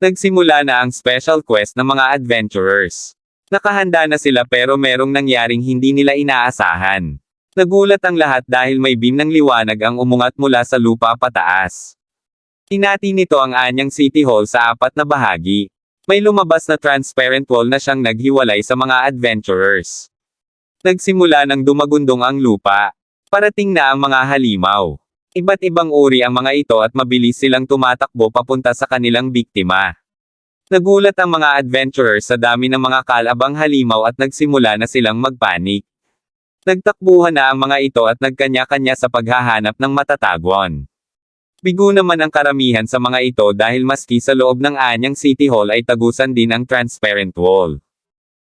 Nagsimula na ang special quest ng mga adventurers. Nakahanda na sila pero merong nangyaring hindi nila inaasahan. Nagulat ang lahat dahil may beam ng liwanag ang umungat mula sa lupa pataas. Tinati nito ang anyang City Hall sa apat na bahagi. May lumabas na transparent wall na siyang naghiwalay sa mga adventurers. Nagsimula ng dumagundong ang lupa. Parating na ang mga halimaw. Iba't ibang uri ang mga ito at mabilis silang tumatakbo papunta sa kanilang biktima. Nagulat ang mga adventurers sa dami ng mga kalabang halimaw at nagsimula na silang magpanik. Nagtakbuhan na ang mga ito at nagkanya-kanya sa paghahanap ng matatagwan. Bigo naman ang karamihan sa mga ito dahil maski sa loob ng anyang City Hall ay tagusan din ang transparent wall.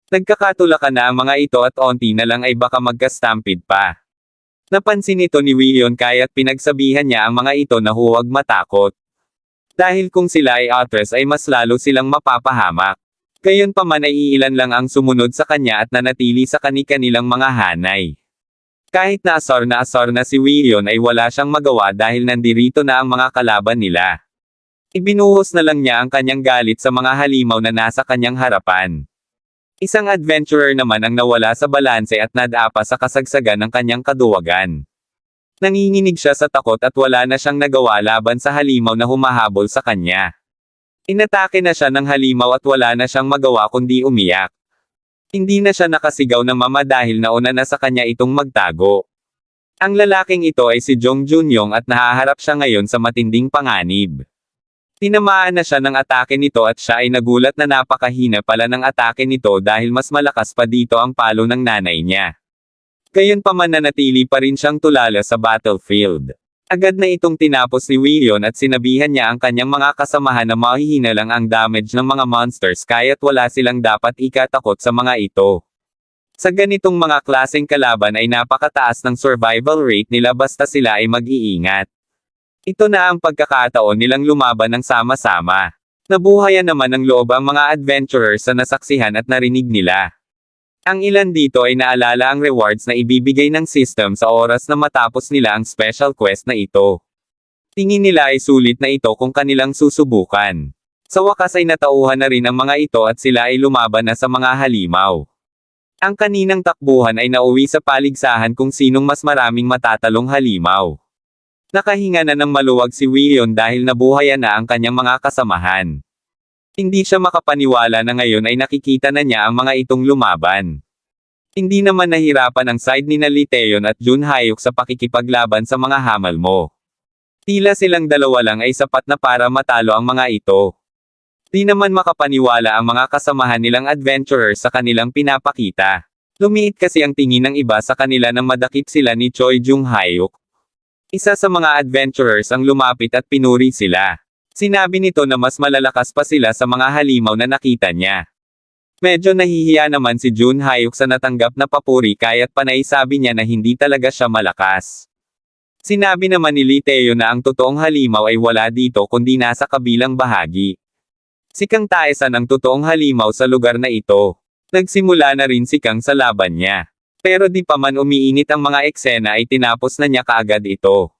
Nagkakatulakan na ang mga ito at onti na lang ay baka magka-stampede pa. Napansin ito ni William kaya't pinagsabihan niya ang mga ito na huwag matakot. Dahil kung sila ay atras ay mas lalo silang mapapahamak. Gayon pa man ay iilan lang ang sumunod sa kanya at nanatili sa kani-kanilang mga hanay. Kahit na asar na asar na si William ay wala siyang magawa dahil nandirito na ang mga kalaban nila. Ibinuhos na lang niya ang kanyang galit sa mga halimaw na nasa kanyang harapan. Isang adventurer naman ang nawala sa balanse at nadapa sa kasagsagan ng kanyang kaduwagan. Nanginginig siya sa takot at wala na siyang nagawa laban sa halimaw na humahabol sa kanya. Inatake na siya ng halimaw at wala na siyang magawa kundi umiyak. Hindi na siya nakasigaw ng mama dahil nauna na sa kanya itong magtago. Ang lalaking ito ay si Jong Junyong at nahaharap siya ngayon sa matinding panganib. Tinamaan na siya ng atake nito at siya ay nagulat na napakahina pala ng atake nito dahil mas malakas pa dito ang palo ng nanay niya. Gayon pa man nanatili pa rin siyang tulala sa battlefield. Agad na itong tinapos ni William at sinabihan niya ang kanyang mga kasamahan na mahihina lang ang damage ng mga monsters kaya't wala silang dapat ikatakot sa mga ito. Sa ganitong mga klaseng kalaban ay napakataas ng survival rate nila basta sila ay mag-iingat. Ito na ang pagkakataon nilang lumaban ng sama-sama. Nabuhayan naman ng loob ang mga adventurers sa nasaksihan at narinig nila. Ang ilan dito ay naalala ang rewards na ibibigay ng system sa oras na matapos nila ang special quest na ito. Tingin nila ay sulit na ito kung kanilang susubukan. Sa wakas ay natauhan na rin ang mga ito at sila ay lumaban na sa mga halimaw. Ang kaninang takbuhan ay nauwi sa paligsahan kung sinong mas maraming matatalong halimaw. Nakahinga na ng maluwag si William dahil nabuhayan na ang kanyang mga kasamahan. Hindi siya makapaniwala na ngayon ay nakikita na niya ang mga itong lumaban. Hindi naman nahirapan ang side ni Naliteon at Jun Hayuk sa pakikipaglaban sa mga hamal mo. Tila silang dalawa lang ay sapat na para matalo ang mga ito. Di naman makapaniwala ang mga kasamahan nilang adventurers sa kanilang pinapakita. Lumiit kasi ang tingin ng iba sa kanila nang madakip sila ni Choi Jung Hayuk. Isa sa mga adventurers ang lumapit at pinuri sila. Sinabi nito na mas malalakas pa sila sa mga halimaw na nakita niya. Medyo nahihiya naman si Jun Hayuk sa natanggap na papuri kaya't panay sabi niya na hindi talaga siya malakas. Sinabi naman ni Liteo na ang totoong halimaw ay wala dito kundi nasa kabilang bahagi. Si Kang Taesan ang totoong halimaw sa lugar na ito. Nagsimula na rin si Kang sa laban niya. Pero di pa man umiinit ang mga eksena ay tinapos na niya kaagad ito.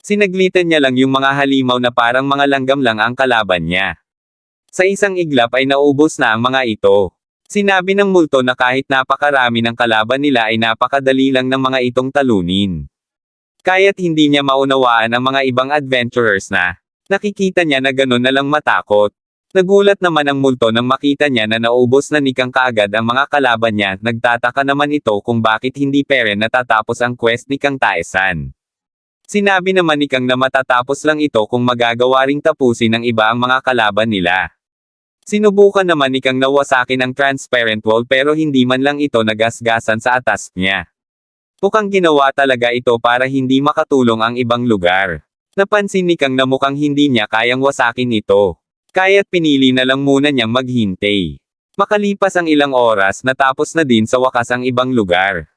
Sinaglitan niya lang yung mga halimaw na parang mga langgam lang ang kalaban niya. Sa isang iglap ay naubos na ang mga ito. Sinabi ng multo na kahit napakarami ng kalaban nila ay napakadali lang ng mga itong talunin. Kaya't hindi niya maunawaan ang mga ibang adventurers na nakikita niya na ganun na lang matakot. Nagulat naman ang multo nang makita niya na naubos na nikang kaagad ang mga kalaban niya, nagtataka naman ito kung bakit hindi pere natatapos ang quest ni Kang Taesan. Sinabi naman ni Kang na matatapos lang ito kung magagawa ring tapusin ng iba ang mga kalaban nila. Sinubukan naman ni Kang nawasakin ang transparent wall pero hindi man lang ito nagasgasan sa atas niya. Mukhang ginawa talaga ito para hindi makatulong ang ibang lugar. Napansin ni Kang na mukhang hindi niya kayang wasakin ito. Kaya't pinili na lang muna niyang maghintay. Makalipas ang ilang oras natapos na din sa wakas ang ibang lugar.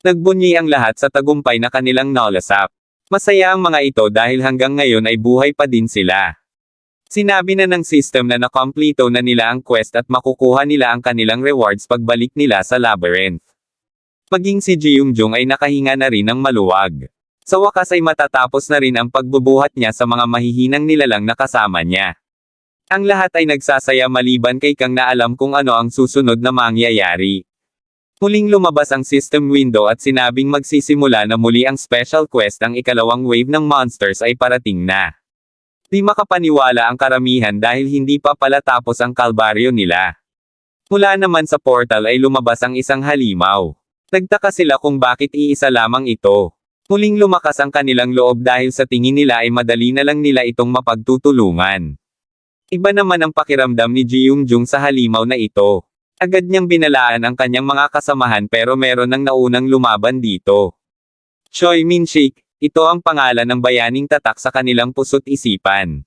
Nagbunyi ang lahat sa tagumpay na kanilang nalasap. Masaya ang mga ito dahil hanggang ngayon ay buhay pa din sila. Sinabi na ng system na nakompleto na nila ang quest at makukuha nila ang kanilang rewards pagbalik nila sa labyrinth. Maging si Jung ay nakahinga na rin ng maluwag. Sa wakas ay matatapos na rin ang pagbubuhat niya sa mga mahihinang nilalang na kasama niya. Ang lahat ay nagsasaya maliban kay Kang na alam kung ano ang susunod na mangyayari. Muling lumabas ang system window at sinabing magsisimula na muli ang special quest ang ikalawang wave ng monsters ay parating na. Di makapaniwala ang karamihan dahil hindi pa pala tapos ang kalbaryo nila. Mula naman sa portal ay lumabas ang isang halimaw. Nagtaka sila kung bakit iisa lamang ito. Muling lumakas ang kanilang loob dahil sa tingin nila ay madali na lang nila itong mapagtutulungan. Iba naman ang pakiramdam ni Ji Jung sa halimaw na ito. Agad niyang binalaan ang kanyang mga kasamahan pero meron ng naunang lumaban dito. Choi Min-shik, ito ang pangalan ng bayaning tatak sa kanilang puso't isipan.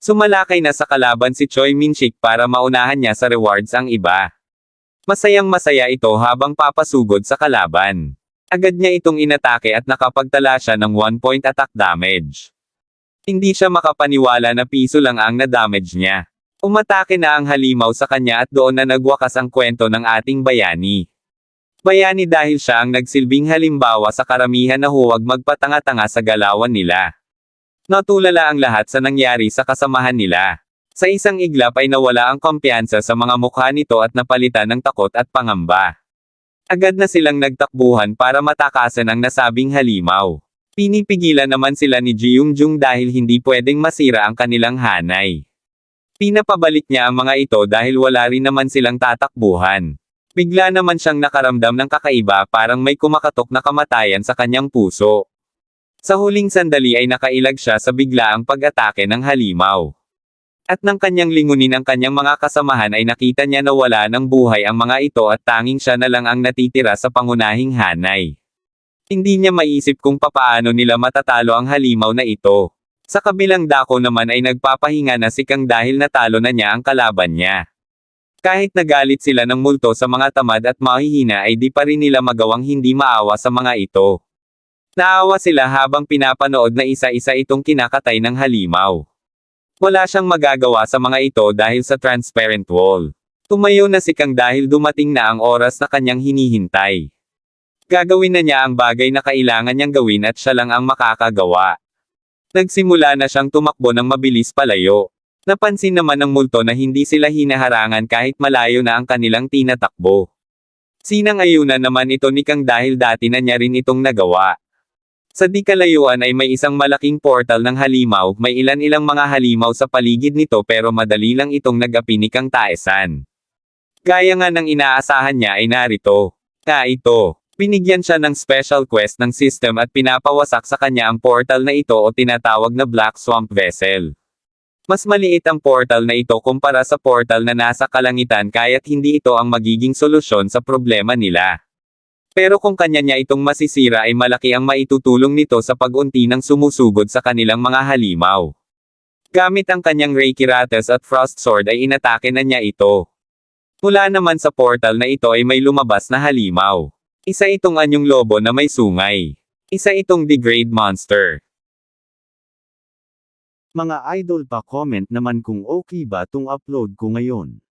Sumalakay na sa kalaban si Choi Min-shik para maunahan niya sa rewards ang iba. Masayang masaya ito habang papasugod sa kalaban. Agad niya itong inatake at nakapagtala siya ng 1-point attack damage. Hindi siya makapaniwala na piso lang ang na-damage niya. Umatake na ang halimaw sa kanya at doon na nagwakas ang kwento ng ating bayani. Bayani dahil siya ang nagsilbing halimbawa sa karamihan na huwag magpatanga-tanga sa galawan nila. Natulala ang lahat sa nangyari sa kasamahan nila. Sa isang iglap ay nawala ang kumpiyansa sa mga mukha nito at napalitan ng takot at pangamba. Agad na silang nagtakbuhan para matakasan ang nasabing halimaw. Pinipigilan naman sila ni Jung dahil hindi pwedeng masira ang kanilang hanay. Pinapabalik niya ang mga ito dahil wala rin naman silang tatakbuhan. Bigla naman siyang nakaramdam ng kakaiba parang may kumakatok na kamatayan sa kanyang puso. Sa huling sandali ay nakailag siya sa biglaang pag-atake ng halimaw. At nang kanyang lingunin ang kanyang mga kasamahan ay nakita niya na wala ng buhay ang mga ito at tanging siya na lang ang natitira sa pangunahing hanay. Hindi niya maisip kung papaano nila matatalo ang halimaw na ito. Sa kabilang dako naman ay nagpapahinga na si Kang dahil natalo na niya ang kalaban niya. Kahit nagalit sila ng multo sa mga tamad at mahihina ay di pa rin nila magawang hindi maawa sa mga ito. Naawa sila habang pinapanood na isa-isa itong kinakatay ng halimaw. Wala siyang magagawa sa mga ito dahil sa transparent wall. Tumayo na si Kang dahil dumating na ang oras na kanyang hinihintay. Gagawin na niya ang bagay na kailangan niyang gawin at siya lang ang makakagawa. Nagsimula na siyang tumakbo ng mabilis palayo. Napansin naman ng multo na hindi sila hinaharangan kahit malayo na ang kanilang tinatakbo. Sinang ayunan naman ito ni Kang dahil dati na niya rin itong nagawa. Sa di kalayuan ay may isang malaking portal ng halimaw, may ilan-ilang mga halimaw sa paligid nito pero madali lang itong nag-api ni Kang Taesan. Gaya nga ng inaasahan niya ay narito. Na ito. Pinigyan siya ng special quest ng system at pinapawasak sa kanya ang portal na ito o tinatawag na Black Swamp Vessel. Mas maliit ang portal na ito kumpara sa portal na nasa kalangitan kaya't hindi ito ang magiging solusyon sa problema nila. Pero kung kanya niya itong masisira ay malaki ang maitutulong nito sa pag-unti ng sumusugod sa kanilang mga halimaw. Gamit ang kanyang Reiki Rates at Frost Sword ay inatake na niya ito. Mula naman sa portal na ito ay may lumabas na halimaw. Isa itong anyong lobo na may sungay. Isa itong degrade monster. Mga idol pa comment naman kung okay ba tong upload ko ngayon.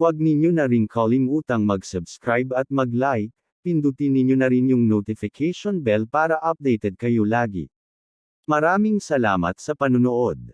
Huwag ninyo na rin kalimutang mag-subscribe at mag-like, pindutin ninyo na rin yung notification bell para updated kayo lagi. Maraming salamat sa panunood.